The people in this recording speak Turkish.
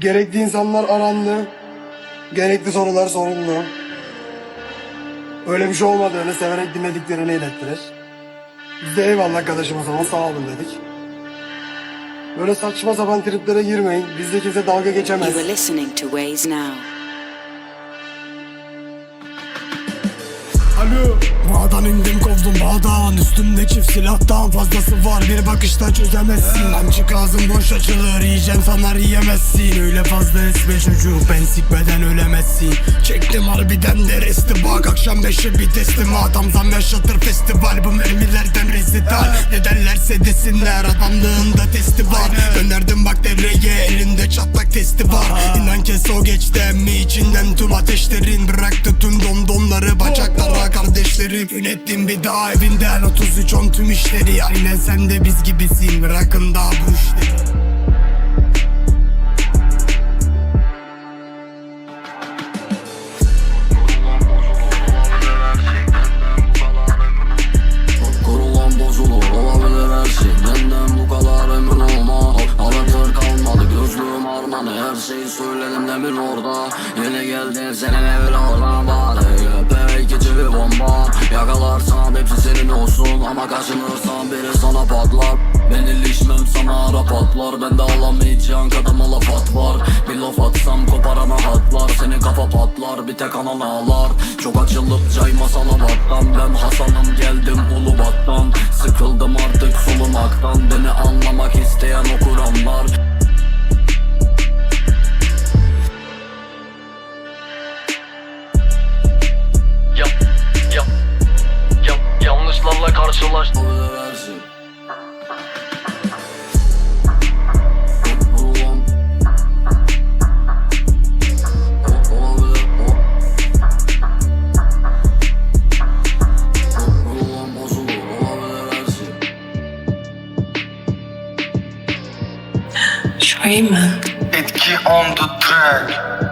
Gerekli insanlar arandı. Gerekli sorular soruldu. Öyle bir şey olmadığını severek dinlediklerini ilettiler. Biz de eyvallah arkadaşım o zaman sağ olun dedik. Böyle saçma sapan triplere girmeyin. Bizde kimse dalga geçemez. You are listening to Waze Now. Alo. Bağdan indim kovdum bağdan. Üstümde çift silahtan fazlası var. Bir bakışta çözemezsin. Amcık ağzın boş açılır. Yiyeceğim sanar yiyemezsin. Öyle fazla esme çocuk. Ben sikmeden ölemezsin. Çektim harbiden de resti bak. Akşam beşe bir teslim. Adam zam yaşatır festival. Bu mermilerden rezital. Ne derlerse desinler. Adamlığında testi var. Gönderdim bak devreye. Elinde çatlak testi var İnan kes o geçti emmi içinden tüm ateşlerin Bıraktı. Tüm domdomları bacaklara kardeşlerim. Yönettim bir daha evinden 33 on tüm işleri. Aynen sen de biz gibisin bırakın daha bu işleri demin orada. Yeni geldin senin evin oradan bari Belki bir bomba. Yakalarsan hepsi senin olsun. Ama kaçınırsan biri sana patlar. Ben ilişmem sana ara patlar. Ben de alamayacağın kadıma laf at var Bir laf atsam koparana hatlar. Senin kafa patlar bir tek anan ağlar. Çok açılıp cayma sana battan. Ben Hasan'ım geldim Ulubat'tan. Sıkıldım artık solumaktan Beni anlamak isteyen okuranlar bozulur, olabiliversin. Trayman. Etki on the track